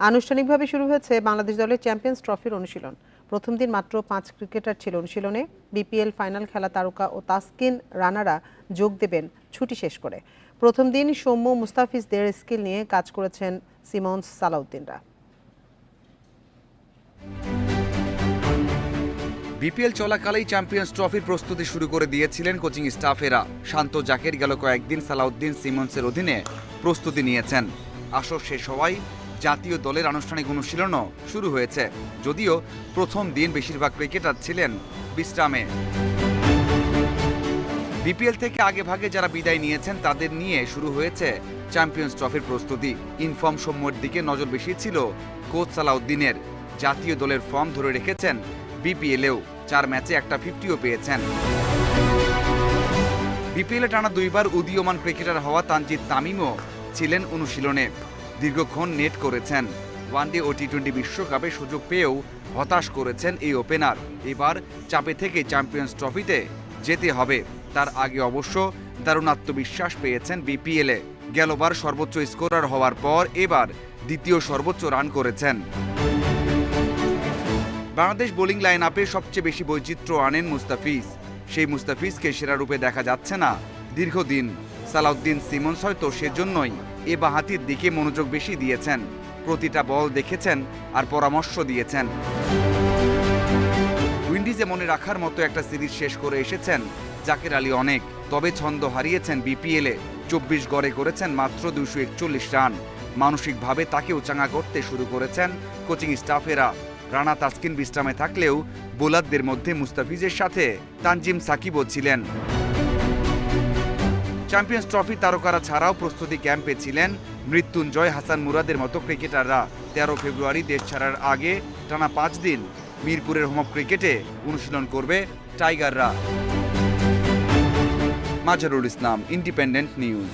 আনুষ্ঠানিকভাবে শুরু হয়েছে বাংলাদেশ দলের চ্যাম্পিয়ন্স ট্রফির অনুশীলন। প্রথম দিন মাত্র পাঁচ ক্রিকেটার ছিল অনুশীলনে। বিপিএল ফাইনাল খেলা তারকা ও তাসকিন রানারা যোগ দেবেন ছুটি শেষ করে। প্রথম দিন সৌম্য মুস্তাফিজদের স্কিল নিয়ে কাজ করেছেন সিমন্স সালাউদ্দিনরা। বিপিএল চলাকালেই চ্যাম্পিয়ন্স ট্রফির প্রস্তুতি শুরু করে দিয়েছিলেন কোচিং স্টাফেরা। শান্ত জাকের গেল কয়েকদিন সালাউদ্দিন সিমন্সের অধীনে প্রস্তুতি নিয়েছেন। আসর শেষ হওয়ায় জাতীয় দলের আনুষ্ঠানিক অনুশীলনও শুরু হয়েছে। যদিও প্রথম দিন বেশিরভাগ ক্রিকেটার ছিলেন বিশ্রামে। বিপিএল থেকে আগে ভাগে যারা বিদায় নিয়েছেন, তাদের নিয়ে শুরু হয়েছে চ্যাম্পিয়ন্স ট্রফির প্রস্তুতি। ইনফর্ম সমূহের দিকে নজর বেশি ছিল কোচ সালাউদ্দিনের। জাতীয় দলের ফর্ম ধরে রেখেছেন বিপিএলেও। চার ম্যাচে একটা ফিফটিও পেয়েছেন। বিপিএলে টানা দুইবার উদীয়মান ক্রিকেটার হওয়া তানজিদ তামিমও ছিলেন অনুশীলনে। দীর্ঘক্ষণ নেট করেছেন। ওয়ানডে ও টি টোয়েন্টি বিশ্বকাপে সুযোগ পেয়েও হতাশ করেছেন এই ওপেনার। এবার চাপে থেকে চ্যাম্পিয়ন্স ট্রফিতে যেতে হবে। তার আগে অবশ্য দারুণ আত্মবিশ্বাস পেয়েছেন বিপিএলে গেলবার সর্বোচ্চ স্কোরার হওয়ার পর এবার দ্বিতীয় সর্বোচ্চ রান করেছেন। বাংলাদেশ বোলিং লাইন আপে সবচেয়ে বেশি বৈচিত্র্য আনেন মুস্তাফিজ। সেই মুস্তাফিজকে সেরা রূপে দেখা যাচ্ছে না। দীর্ঘদিন সালাউদ্দিন সিমন্স হয়তো সেজন্যই এ বাহাতির দিকে মনোযোগ বেশি দিয়েছেন। প্রতিটা বল দেখেছেন আর পরামর্শ দিয়েছেন। উইন্ডিজে মনে রাখার মতো একটা সিরিজ শেষ করে এসেছেন জাকের আলী অনেক, তবে ছন্দ হারিয়েছেন বিপিএলে। চব্বিশ গড়ে করেছেন মাত্র দুশো একচল্লিশ রান। মানসিকভাবে তাকেও চাঙা করতে শুরু করেছেন কোচিং স্টাফেরা। রানা তাসকিন বিশ্রামে থাকলেও বোলারদের মধ্যে মুস্তাফিজের সাথে তানজিম সাকিবও ছিলেন। চ্যাম্পিয়ন্স ট্রফি তারকারা ছাড়াও প্রস্তুতি ক্যাম্পে ছিলেন মৃত্যুঞ্জয় হাসান মুরাদের মতো ক্রিকেটাররা। তেরো ফেব্রুয়ারি দেশ ছাড়ার আগে টানা পাঁচ দিন মিরপুরের হোম ক্রিকেটে অনুশীলন করবে টাইগাররা। Mazharul Islam independent news